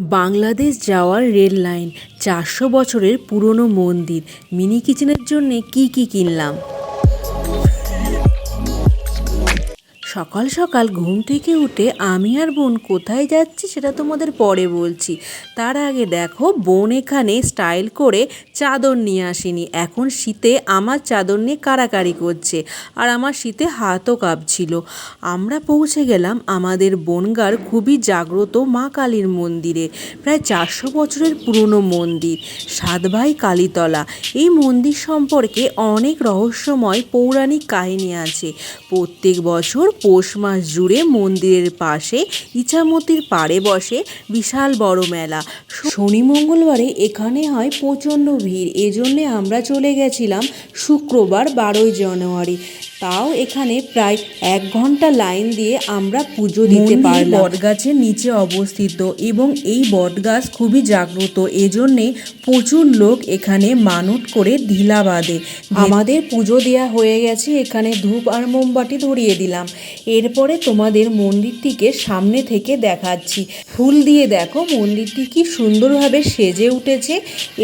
বাংলাদেশ যাওয়ার rail line চারশো বছরের পুরনো মন্দির। মিনি কিচেনের জন্যে কি কি কিনলাম? সকাল সকাল ঘুম থেকে উঠে আমি আর বোন কোথায় যাচ্ছি সেটা তোমাদের পরে বলছি। তার আগে দেখো, বোন এখানে স্টাইল করে চাদর নিয়ে আসেনি। এখন শীতে আমার চাদর নিয়ে কারাকারি করছে আর আমার শীতে হাতও কাঁপছিল। আমরা পৌঁছে গেলাম আমাদের বনগার খুবই জাগ্রত মা কালীর মন্দিরে, প্রায় চারশো বছরের পুরনো মন্দির সাতভাই কালীতলা। এই মন্দির সম্পর্কে অনেক রহস্যময় পৌরাণিক কাহিনী আছে। প্রত্যেক বছর পৌষ মাস জুড়ে মন্দিরের পাশে ইছামতির পাড়ে বসে বিশাল বড় মেলা। শনি মঙ্গলবারে এখানে হয় প্রচণ্ড ভিড়। এজন্যে আমরা চলে গেছিলাম শুক্রবার বারোই জানুয়ারি। তাও এখানে প্রায় এক ঘণ্টা লাইন দিয়ে আমরা পুজো দিতে পারলাম। বটগাছের নিচে অবস্থিত এবং এই বটগাছ খুবই জাগ্রত। এজন্যে প্রচুর লোক এখানে মানত করে ঢিলা বাঁধে। আমাদের পুজো দেয়া হয়ে গেছে। এখানে ধূপ আর মোমবাতি ধরিয়ে দিলাম। এরপরে তোমাদের মন্দিরটিকে সামনে থেকে দেখাচ্ছি। ফুল দিয়ে দেখো, মন্দিরটি কি সুন্দরভাবে সেজে উঠেছে।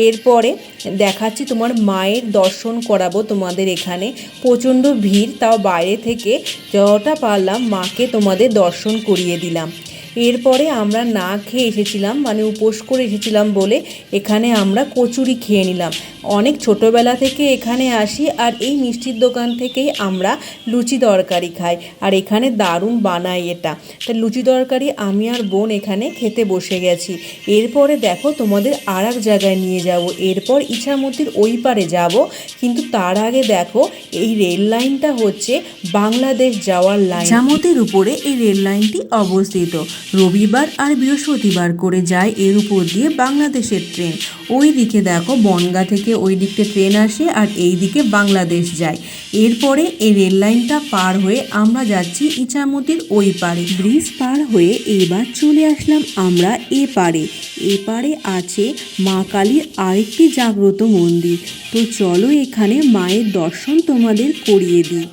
এরপরে দেখাচ্ছি তোমার মায়ের দর্শন করাবো তোমাদের এখানে। প্রচণ্ড ভিড়, তাও বাইরে থেকে যতটা পারলাম মাকে তোমাদের দর্শন করিয়ে দিলাম। এরপরে আমরা না খেয়ে এসেছিলাম মানে উপোস করে এসেছিলাম বলে এখানে আমরা কচুরি খেয়ে নিলাম। অনেক ছোটোবেলা থেকে এখানে আসি আর এই মিষ্টির দোকান থেকেই আমরা লুচি তরকারি খাই। আর এখানে দারুণ বানাই এটা। তা লুচি তরকারি আমি আর বোন এখানে খেতে বসে গেছি। এরপরে দেখো তোমাদের আর এক জায়গায় নিয়ে যাব। এরপর ইছামতির ওই পারে যাব। কিন্তু তার আগে দেখো, এই রেল লাইনটা হচ্ছে বাংলাদেশ যাওয়ার লাইন। ইছামতির উপরে এই রেল লাইনটি অবস্থিত। রবিবার আর বৃহস্পতিবার করে যায় এর উপর দিয়ে বাংলাদেশের ট্রেন। ওই দিকে দেখো, বনগা থেকে ওই দিকতে ট্রেন আসে আর এই দিকে বাংলাদেশ যায়। এরপরে এই রেল লাইনটা পার হয়ে আমরা যাচ্ছি ইচামতির ওই পারে। ব্রিজ পার হয়ে এবার চলে আসলাম আমরা এ পারে। এ পারে আছে মা কালীর আরেকটি জাগ্রত মন্দির। তো চলো এখানে মায়ের দর্শন তোমাদের করিয়ে দিই।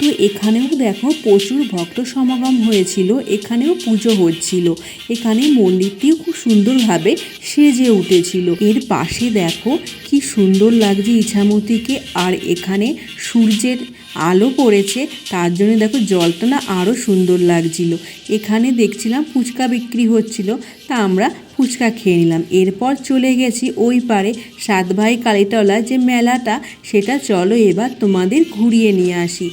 তো এখানেও দেখো প্রচুর ভক্ত সমাগম হয়েছিল, এখানেও পুজো হচ্ছিল। এখানে মন্দিরটিও খুব সুন্দরভাবে সেজে উঠেছিল। এর পাশে দেখো কি সুন্দর লাগছে ইছামতিকে, আর এখানে সূর্যের আলো পড়েছে, তার জন্য দেখো জলটা না আরও সুন্দর লাগছিল। এখানে দেখছিলাম ফুচকা বিক্রি হচ্ছিল, তা আমরা ফুচকা খেয়ে নিলাম। এরপর চলে গেছি ওই পারে সাত ভাই কালীতলা যে মেলাটা, সেটা চলো এবার তোমাদের ঘুরিয়ে নিয়ে আসি।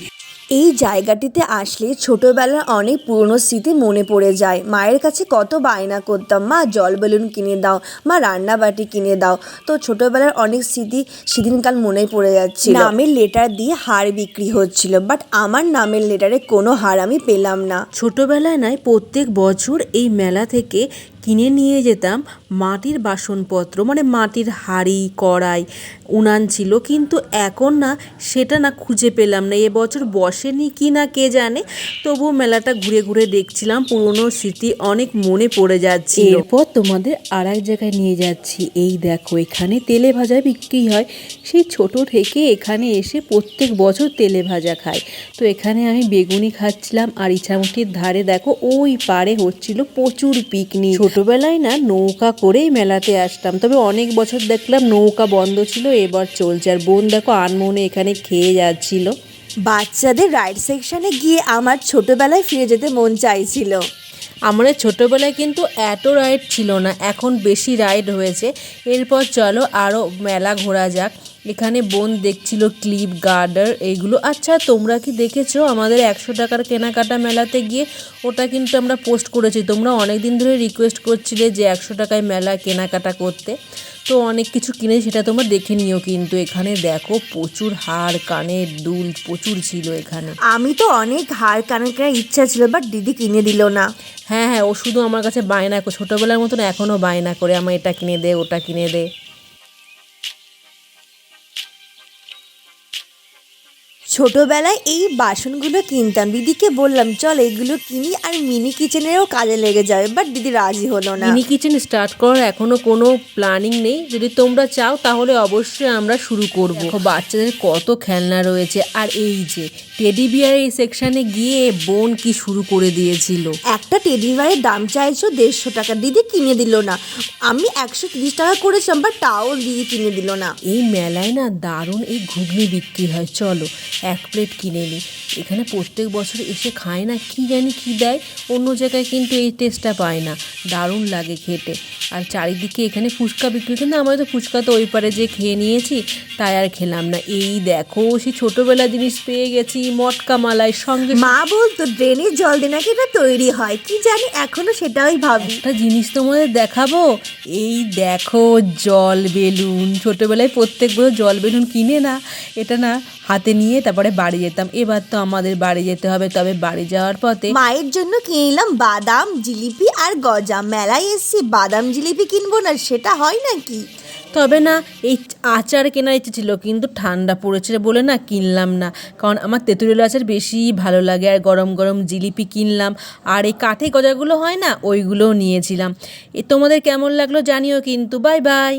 এই জায়গাটিতে আসলে ছোটোবেলার অনেক পুরনো স্মৃতি মনে পড়ে যায়। মায়ের কাছে কত বায়না করতাম, মা, জল বেলুন কিনে দাও, মা, রান্নাবাটি কিনে দাও। তো ছোটোবেলার অনেক স্মৃতি সেদিনকাল মনে পড়ে যাচ্ছে নামের লেটার দিয়ে হার বিক্রি হচ্ছিল, বাট আমার নামের লেটারে কোনো হার আমি পেলাম না। ছোটোবেলায় নয়, প্রত্যেক বছর এই মেলা থেকে কিনে নিয়ে যেতাম মাটির বাসনপত্র মানে মাটির হাঁড়ি কড়াই উনান ছিল কিন্তু এখন না সেটা না খুঁজে পেলাম না। এবছর বসেনি কি না কে জানে তবুও মেলাটা ঘুরে ঘুরে দেখছিলাম পুরনো স্মৃতি অনেক মনে পড়ে যাচ্ছে এরপর তোমাদের আর এক জায়গায় নিয়ে যাচ্ছি। এই দেখো এখানে তেলে ভাজা বিক্রি হয়। সেই ছোট থেকে এখানে এসে প্রত্যেক বছর তেলে ভাজা খায়। তো এখানে আমি বেগুনি খাচ্ছিলাম আর ইছামতির ধারে দেখো ওই পারে হচ্ছিল প্রচুর পিকনিক ছোটবেলায় না নৌকা করেই মেলাতে আসতাম। তবে অনেক বছর দেখলাম নৌকা বন্ধ ছিল এবার চলছে। আর বোন দেখো আনমনে এখানে খেয়ে যাচ্ছিল। বাচ্চাদের রাইড সেকশনে গিয়ে আমার ছোটবেলায় ফিরে যেতে মন চাইছিল। আমাদের ছোটোবেলায় কিন্তু এত রাইড ছিল না এখন বেশি রাইড হয়েছে। এরপর চলো আরও মেলা ঘোরা যাক। এখানে বোন দেখছিল ক্লিপ গার্ডার এইগুলো। আচ্ছা তোমরা কি দেখেছ আমাদের একশো টাকার কেনাকাটা মেলাতে গিয়ে? ওটা কিন্তু আমরা পোস্ট করেছি। তোমরা অনেক দিন ধরে রিকোয়েস্ট করছিলে যে একশো টাকায় মেলা কেনাকাটা করতে। তো অনেক কিছু কিনে সেটা তোমরা দেখে নিও কিন্তু। এখানে দেখো প্রচুর হার কানের দুল প্রচুর ছিল এখানে। আমি তো অনেক হার কানের কেনার ইচ্ছা ছিল বাট দিদি কিনে দিল না। হ্যাঁ হ্যাঁ ও শুধু আমার কাছে বায়না করে ছোটোবেলার মতন এখনও বায়না করে আমার এটা কিনে দে ওটা কিনে দে। ছোটবেলায় এই বাসনগুলো কিনতাম। দিদিকে বললাম চল এগুলো কিনি আর মিনি কিচেনেরও কাজে লেগে যাবে। বাট দিদি রাজি হলো না। মিনি কিচেন স্টার্ট করার এখনও কোনো প্ল্যানিং নেই। যদি তোমরা চাও তাহলে অবশ্যই আমরা শুরু করব। বাচ্চাদের কত খেলনা রয়েছে। আর এই যে টেডি বিয়ার এই সেকশনে গিয়ে বোন কি শুরু করে দিয়েছিল? একটা টেডি বিয়ারের দাম চাইছো দেড়শো টাকা। দিদি কিনে দিল না। আমি একশো তিরিশ টাকা করেছিলাম বাট তাও দিদি কিনে দিল না। এই মেলায় না দারুণ এই ঘুগনি বিক্রি হয়। চলো এক প্লেট কিনে নিই এখানে প্রত্যেক বছর এসে খায় না কি জানি কি দেয় অন্য জায়গায় কিন্তু এই টেস্টটা পায় না। দারুণ লাগে খেতে। আর চারিদিকে এখানে ফুচকা বিক্রি কিন্তু আমরা তো ফুচকা তো ওই পারে যে খেয়ে নিয়েছি তাই আর খেলাম না। এই দেখো সেই ছোটোবেলা জিনিস পেয়ে গেছি মটকা মালাই সঙ্গে মা বলতো ড্রেনের জল দিয়ে নাকি এটা তৈরি হয়? কি জানি এখনও সেটাই ভাবি। একটা জিনিস তোমাদের দেখাবো? এই দেখো জল বেলুন। ছোটোবেলায় প্রত্যেক বছর জল বেলুন কিনে না এটা না হাতে নিয়ে তারপরে বাড়ি যেতাম। এবার তো আমাদের বাড়ি যেতে হবে তবে বাড়ি যাওয়ার পথে মায়ের জন্য কিনে নিলাম বাদাম জিলিপি আর গজা। মেলায় এসছি বাদাম জিলিপি কিনবো না সেটা হয় নাকি? তবে না এই আচার কেনার ইচ্ছে ছিল কিন্তু ঠান্ডা পড়েছে বলে না কিনলাম না। কারণ আমার তেঁতুলের আচার বেশি ভালো লাগে আর গরম গরম জিলিপি কিনলাম। আর এই কাঠে গজাগুলো হয় না ওইগুলোও নিয়েছিলাম। এ তোমাদের কেমন লাগল জানিও কিন্তু বাই বাই।